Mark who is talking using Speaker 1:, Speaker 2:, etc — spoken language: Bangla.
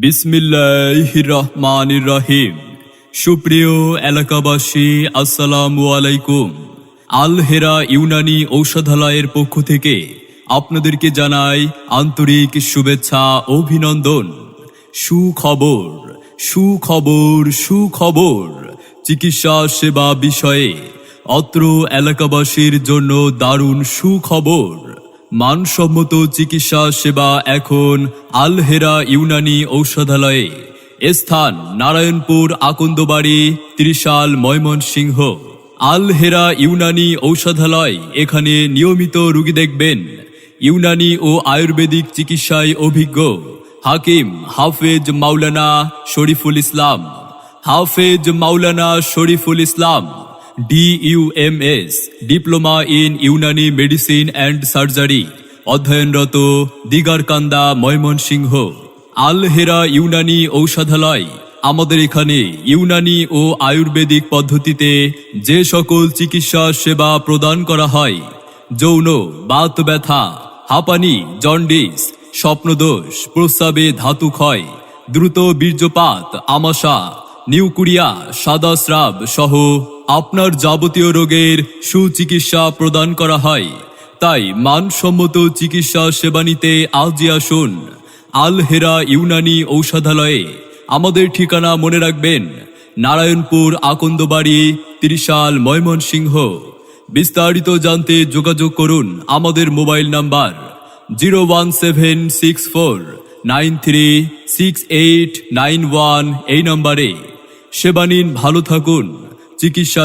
Speaker 1: বিসমিল্লাহ রহমান রহিম সুপ্রিয় এলাকাবাসী, আসসালামু আলাইকুম। আল হেরা ইউনানি ঔষধালয়ের পক্ষ থেকে আপনাদেরকে জানাই আন্তরিক শুভেচ্ছা, অভিনন্দন। সুখবর সুখবর সুখবর। চিকিৎসা সেবা বিষয়ে অত্র এলাকাবাসীর জন্য দারুণ সুখবর। মানসম্মত চিকিৎসা সেবা এখন আলহেরা ইউনানি ঔষধালয়ে। স্থান নারায়ণপুর, আকন্দবাড়ি, ত্রিশাল, ময়মনসিংহ। আলহেরা ইউনানি ঔষধালয় এখানে নিয়মিত রুগী দেখবেন। ইউনানি ও আয়ুর্বেদিক চিকিৎসায় অভিজ্ঞ। হাকিম হাফেজ Maulana Shariful Islam. Hafez Maulana Shariful Islam. DUMS diploma in Unani medicine and surgery অধ্যয়নরত দিগারকান্দা ময়মনসিংহ আল হেরা ইউনানি ঔষধালয়, আমাদের এখানে ইউনানি ও আয়ুর্বেদিক পদ্ধতিতে যে সকল চিকিৎসা সেবা প্রদান করা হয়, যৌন, বাত ব্যথা, হাঁপানি, জন্ডিস, স্বপ্নদোষ, প্রস্রাবে ধাতু ক্ষয়, দ্রুত বীর্যপাত, আমাশা নিউকুরিয়া সাদা স্রাব সহ আপনার যাবতীয় রোগের সুচিকিৎসা প্রদান করা হয়। তাই মানসম্মত চিকিৎসা সেবা নিতে আজই আসুন। আল হেরা ইউনানি ঔষধালয়ে আমাদের ঠিকানা মনে রাখবেন। নারায়ণপুর, আকন্দবাড়ি, ত্রিশাল, ময়মনসিংহ। বিস্তারিত জানতে যোগাযোগ করুন আমাদের mobile number zero one seven six four nine three six eight nine one এই নম্বরে। সেবা নিন ভালো থাকুন চিকিৎসা